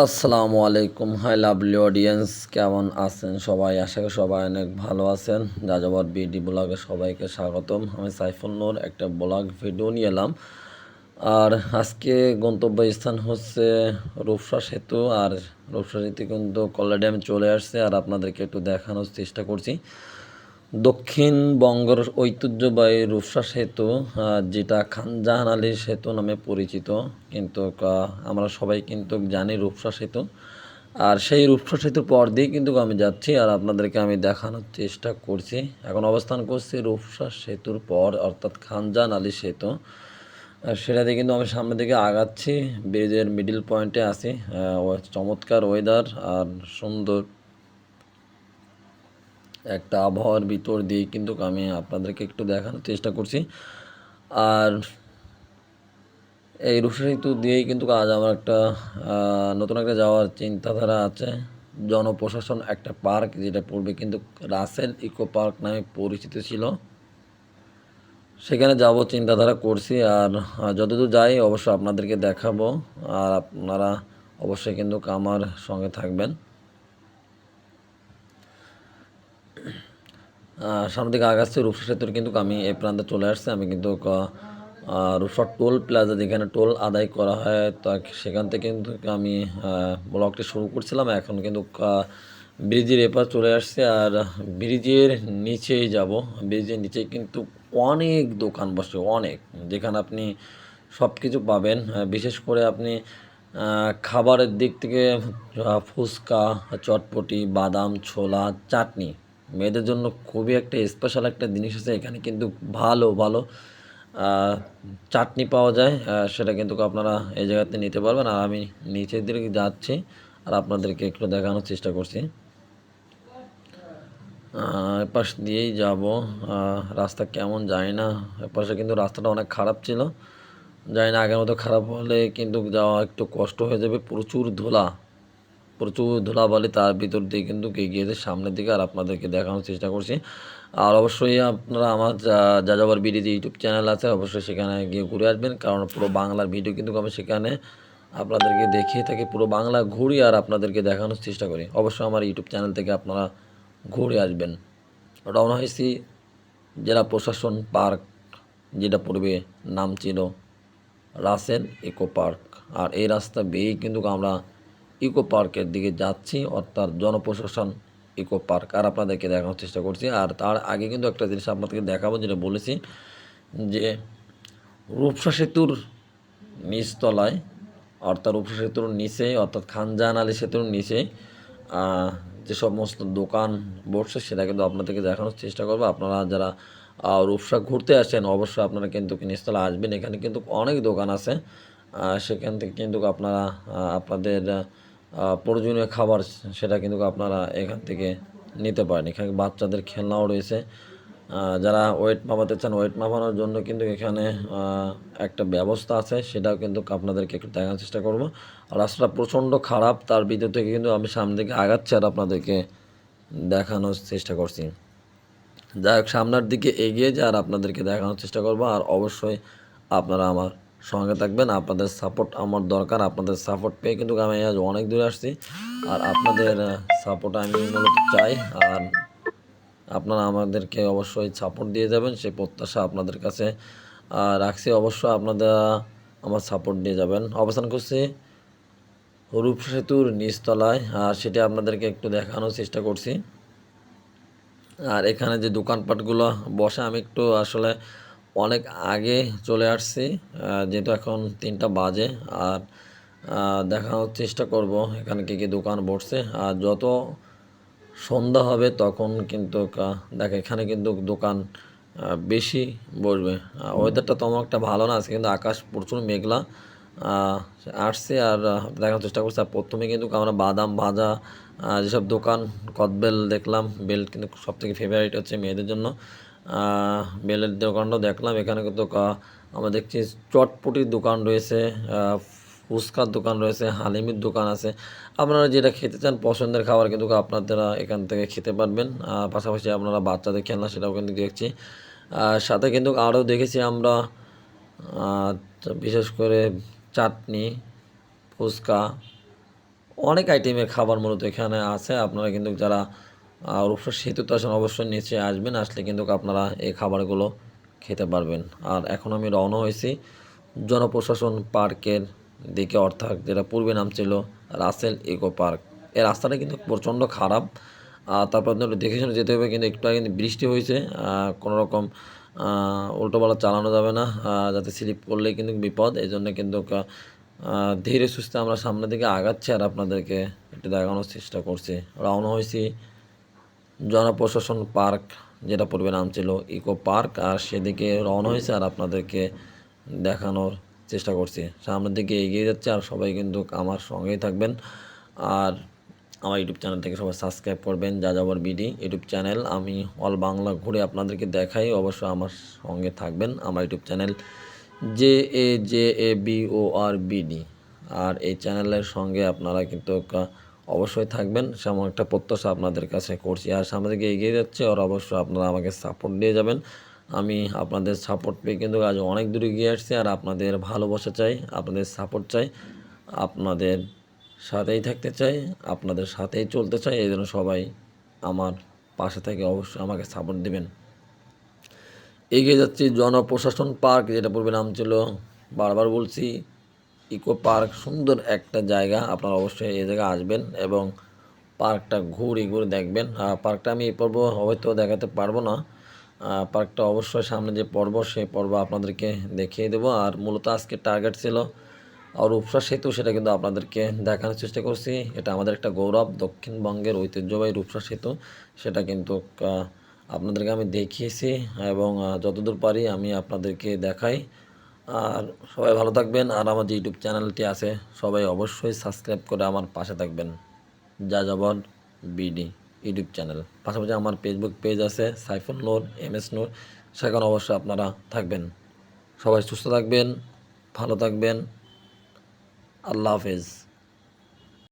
আসসালামু আলাইকুম। High lovely audience, কেমন আছেন সবাই? আশা করি সবাই অনেক ভালো আছেন। যাযাবর বিডি ব্লগে সবাইকে স্বাগতম। আমি সাইফুল নূর, একটা ব্লগ ভিডিও নিয়ে এলাম। আর আজকে গন্তব্য স্থান হচ্ছে রূপসা সেতু। আর রূপসা সেতু কিন্তু কল্যাণে আমি চলে আসছে, আর আপনাদেরকে একটু দেখানোর চেষ্টা করছি। দক্ষিণবঙ্গের ঐতিহ্যবাহী রূপসা সেতু যেটা খানজাহান আলী সেতু নামে পরিচিত, কিন্তু আমরা সবাই কিন্তু জানি রূপসা সেতু। আর সেই রূপসা সেতুর পর দিয়ে কিন্তু আমি যাচ্ছি আর আপনাদেরকে আমি দেখানোর চেষ্টা করছি। এখন অবস্থান করছি রূপসা সেতুর পর, অর্থাৎ খানজাহান আলী সেতু। সেটা দিয়ে কিন্তু আমি সামনের দিকে আগাচ্ছি, ব্রিজের মিডিল পয়েন্টে আছি। চমৎকার ওয়েদার আর সুন্দর একটা আবহাওয়ার ভিতর দিয়ে কিন্তু আমি আপনাদেরকে একটু দেখানোর চেষ্টা করছি। আর এই রূপসা সেতু দিয়েই কিন্তু আজ আমার একটা নতুন একটা যাওয়ার চিন্তাধারা আছে। জনপ্রশাসন একটা পার্ক যেটা পূর্বে কিন্তু রাসেল ইকো পার্ক নামে পরিচিত ছিল। সেখানে যাব চিন্তাধারা করছি আর যতদূর যাই অবশ্যই আপনাদেরকে দেখাবো। আর আপনারা অবশ্যই কিন্তু আমার সঙ্গে থাকবেন। আহ, সামনে দিকে আগাচ্ছে রূপসা সেতুর কিন্তু আমি এই প্রান্তে চলে আসছি। আমি কিন্তু রূপসা টোল প্লাজা যেখানে টোল আদায় করা হয় তো সেখান থেকে কিন্তু আমি ব্লগটি শুরু করছিলাম। এখন কিন্তু ব্রিজের এপার চলে আসছে আর ব্রিজের নিচেই যাব। ব্রিজের নিচে কিন্তু অনেক দোকান বসে অনেক। যেখানে আপনি সব কিছু পাবেন বিশেষ করে আপনি খাবারের দিক থেকে ফুচকা চটপটি বাদাম ছোলা চাটনি মেয়েদের জন্য খুবই একটা স্পেশাল একটা জিনিস আছে। এখানে কিন্তু ভালো ভালো চাটনি পাওয়া যায়। সেটা কিন্তু আপনারা এই জায়গাতে নিতে পারবেন। আর আমি নিচের দিকে যাচ্ছি আর আপনাদেরকে একটু দেখানোর চেষ্টা করছি। এপাশ দিয়েই যাব। রাস্তা কেমন যায় না। এপাশে কিন্তু রাস্তাটা অনেক খারাপ ছিল। জানি না আগের মতো খারাপ হলে কিন্তু যাওয়া একটু কষ্ট হয়ে যাবে। প্রচুর ধুলা। প্রচুর ধুলাবালি তার ভিতর দিয়ে কিন্তু এগিয়েছে সামনের দিকে, আর আপনাদেরকে দেখানোর চেষ্টা করছি। আর অবশ্যই আপনারা আমার যা- যাযাবর বিডি যে ইউটিউব চ্যানেল আছে, অবশ্যই সেখানে গিয়ে ঘুরে আসবেন, কারণ পুরো বাংলার ভিডিও কিন্তু আমি সেখানে আপনাদেরকে দেখিয়ে থাকি, পুরো বাংলা ঘুরি আর আপনাদেরকে দেখানোর চেষ্টা করি। অবশ্যই আমার ইউটিউব চ্যানেল থেকে আপনারা ঘুরে আসবেন। রওনা হয়েছি জেলা প্রশাসন পার্ক, যেটা পূর্বে নাম ছিল রাসেল ইকো পার্ক। আর এই রাস্তা বেয়েই কিন্তু আমরা ইকো পার্কের দিকে যাচ্ছি, অর্থাৎ জনপ্রশাসন ইকো পার্ক আর আপনাদেরকে দেখানোর চেষ্টা করছি, আর তার আগে কিন্তু একটা জিনিস আপনাদেরকে দেখাবো, যেটা বলেছি যে রূপসা সেতুর নিচতলায়, অর্থাৎ রূপসা সেতুর নিচে, অর্থাৎ খানজাহান আলী সেতুর নিচে যে সমস্ত দোকান বসছে, সেটা কিন্তু আপনাদেরকে দেখানোর চেষ্টা করব। আপনারা যারা রূপসা ঘুরতে আসেন, অবশ্যই আপনারা কিন্তু নিচতলা আসবেন। এখানে কিন্তু অনেক দোকান আছে সেখান থেকে কিন্তু আপনারা আপনাদের প্রয়োজনীয় খাবার সেটা কিন্তু আপনারা এখান থেকে নিতে পারেন। এখানে বাচ্চাদের খেলনাও রয়েছে। যারা ওয়েট মাপাতে চান, ওয়েট মাপানোর জন্য কিন্তু এখানে একটা ব্যবস্থা আছে। সেটাও কিন্তু আপনাদেরকে একটু দেখানোর চেষ্টা করব। আর রাস্তাটা প্রচণ্ড খারাপ, তার ভিতর থেকে কিন্তু আমি সামনে দিকে আগাচ্ছি আর আপনাদেরকে দেখানোর চেষ্টা করছি। যাই হোক, সামনের দিকে এগিয়ে যায় আর আপনাদেরকে দেখানোর চেষ্টা করব। আর অবশ্যই আপনারা আমার সঙ্গে থাকবেন আপনাদের সাপোর্ট আমার দরকার আপনাদের সাপোর্ট পেয়ে কিন্তু আমি আজ অনেক দূরে আসছি। আর আপনাদের সাপোর্ট আমি মূলত চাই আর আপনারা আমাদেরকে অবশ্যই সাপোর্ট দিয়ে যাবেন সেই প্রত্যাশা আপনাদের কাছে আহ, রাখছি। অবশ্যই আপনারা আমার সাপোর্ট দিয়ে যাবেন। অবস্থান করছি রূপ সেতুর নিচতলায় আর সেটা আপনাদেরকে একটু দেখানোর চেষ্টা করছি। আর এখানে যে দোকানপাটগুলো বসে আমি একটু আসলে অনেক আগে চলে আসছি যেহেতু এখন তিনটা বাজে আর দেখানোর চেষ্টা করব এখানে কী কী দোকান বসছে। আর যত সন্ধ্যা হবে তখন কিন্তু দেখ এখানে কিন্তু দোকান বেশি বসবে। ওয়েদারটা তেমন একটা ভালো না আছে কিন্তু আকাশ প্রচুর মেঘলা আসছে আর দেখার চেষ্টা করছি। আর প্রথমে কিন্তু আমরা বাদাম ভাজা যেসব দোকান কদবেল দেখলাম, বেল কিন্তু সব থেকে ফেভারিট হচ্ছে মেয়েদের জন্য। বেলের দোকানটাও দেখলাম। এখানে কিন্তু আমরা দেখছি চটপটির দোকান রয়েছে ফুচকার দোকান রয়েছে, হালিমের দোকান আছে। আপনারা যেটা খেতে চান পছন্দের খাবার কিন্তু আপনারা এখান থেকে খেতে পারবেন। পাশাপাশি আপনারা বাচ্চাদের খেলনা সেটাও কিন্তু দেখছি। সাথে কিন্তু আরও দেখেছি আমরা বিশেষ করে চাটনি, ফুচকা, অনেক আইটেমের খাবার মূলত এখানে আছে। আপনারা কিন্তু যারা রূপসা সেতুতে আসেন অবশ্যই নিচে আসবেন, আসলে কিন্তু আপনারা এই খাবারগুলো খেতে পারবেন। আর এখন আমি রওনা হয়েছি জনপ্রশাসন পার্কের দিকে, অর্থাৎ যেটা পূর্বে নাম ছিল রাসেল ইকো পার্ক। এই রাস্তাটা কিন্তু প্রচণ্ড খারাপ। আর তারপর আপনার দেখে শুনে যেতে হবে, কিন্তু একটু আগে কিন্তু বৃষ্টি হয়েছে কোনো রকম চালানো যাবে না যাতে স্লিপ করলে কিন্তু বিপদ। এই জন্য কিন্তু ধীরে সুস্থে আমরা সামনের দিকে আগাচ্ছি, আর আপনাদেরকে একটু দেখানোর চেষ্টা করছি। রওনা হয়েছি জনপ্রশাসন পার্ক যেটা পূর্বে নাম ছিল ইকো পার্ক, আর সেদিকে রওনা হয়েছে আর আপনাদেরকে দেখানোর চেষ্টা করছি। সামনের দিকে এগিয়ে যাচ্ছে আর সবাই কিন্তু আমার সঙ্গেই থাকবেন। আর আমার ইউটিউব চ্যানেল থেকে সবাই সাবস্ক্রাইব করবেন Jajabor BD YouTube channel. আমি অল বাংলা ঘুরে আপনাদেরকে দেখাই, অবশ্যই আমার সঙ্গে থাকবেন আমার YouTube channel J A J A B O R BD. আর এই চ্যানেলের সঙ্গে আপনারা কিন্তু অবশ্যই থাকবেন সেমন একটা প্রত্যাশা আপনাদের কাছে করছি। আর সামনে এগিয়ে যাচ্ছে আর অবশ্যই আপনারা আমাকে সাপোর্ট দিয়ে যাবেন। আমি আপনাদের সাপোর্ট পেয়ে কিন্তু আজ অনেক দূরে গিয়ে আসছি, আর আপনাদের ভালোবাসা চাই, আপনাদের সাপোর্ট চাই, আপনাদের সাথেই থাকতে চাই, আপনাদের সাথেই চলতে চাই, এই জন্য সবাই আমার পাশে থেকে অবশ্যই আমাকে সাপোর্ট দেবেন। এগিয়ে যাচ্ছি, জনপ্রশাসন পার্ক, যেটা পূর্বে নাম ছিল, বারবার বলছি ইকো পার্ক, সুন্দর একটা জায়গা, আপনারা অবশ্যই এই জায়গায় আসবেন এবং পার্কটা ঘুরে ঘুরে দেখবেন। পার্কটা আমি এই পর্ব হয়তো দেখাতে পারব না। পার্কটা অবশ্যই সামনে যে পর্ব সেই পর্ব আপনাদেরকে দেখিয়ে দেবো। আর মূলত আজকে টার্গেট ছিল আর রূপসা সেতু, সেটা কিন্তু আপনাদেরকে দেখানোর চেষ্টা করছি। এটা আমাদের একটা গৌরব, দক্ষিণবঙ্গের ঐতিহ্যবাহী রূপসা সেতু। সেটা কিন্তু আপনাদেরকে আমি দেখিয়েছি এবং যতদূর পারি আমি আপনাদেরকে দেখাই। আর সবাই ভালো থাকবেন। আর আমার যে ইউটিউব চ্যানেলটি আছে, সবাই অবশ্যই সাবস্ক্রাইব করে আমার পাশে থাকবেন। যা যাবন বিডি ইউটিউব চ্যানেল। পাশাপাশি আমার ফেসবুক পেজ আছে, সাইফুল নোর, এম এস নূর। সেখানে অবশ্যই আপনারা থাকবেন। সবাই সুস্থ থাকবেন, ভালো থাকবেন। আল্লাহ হাফেজ।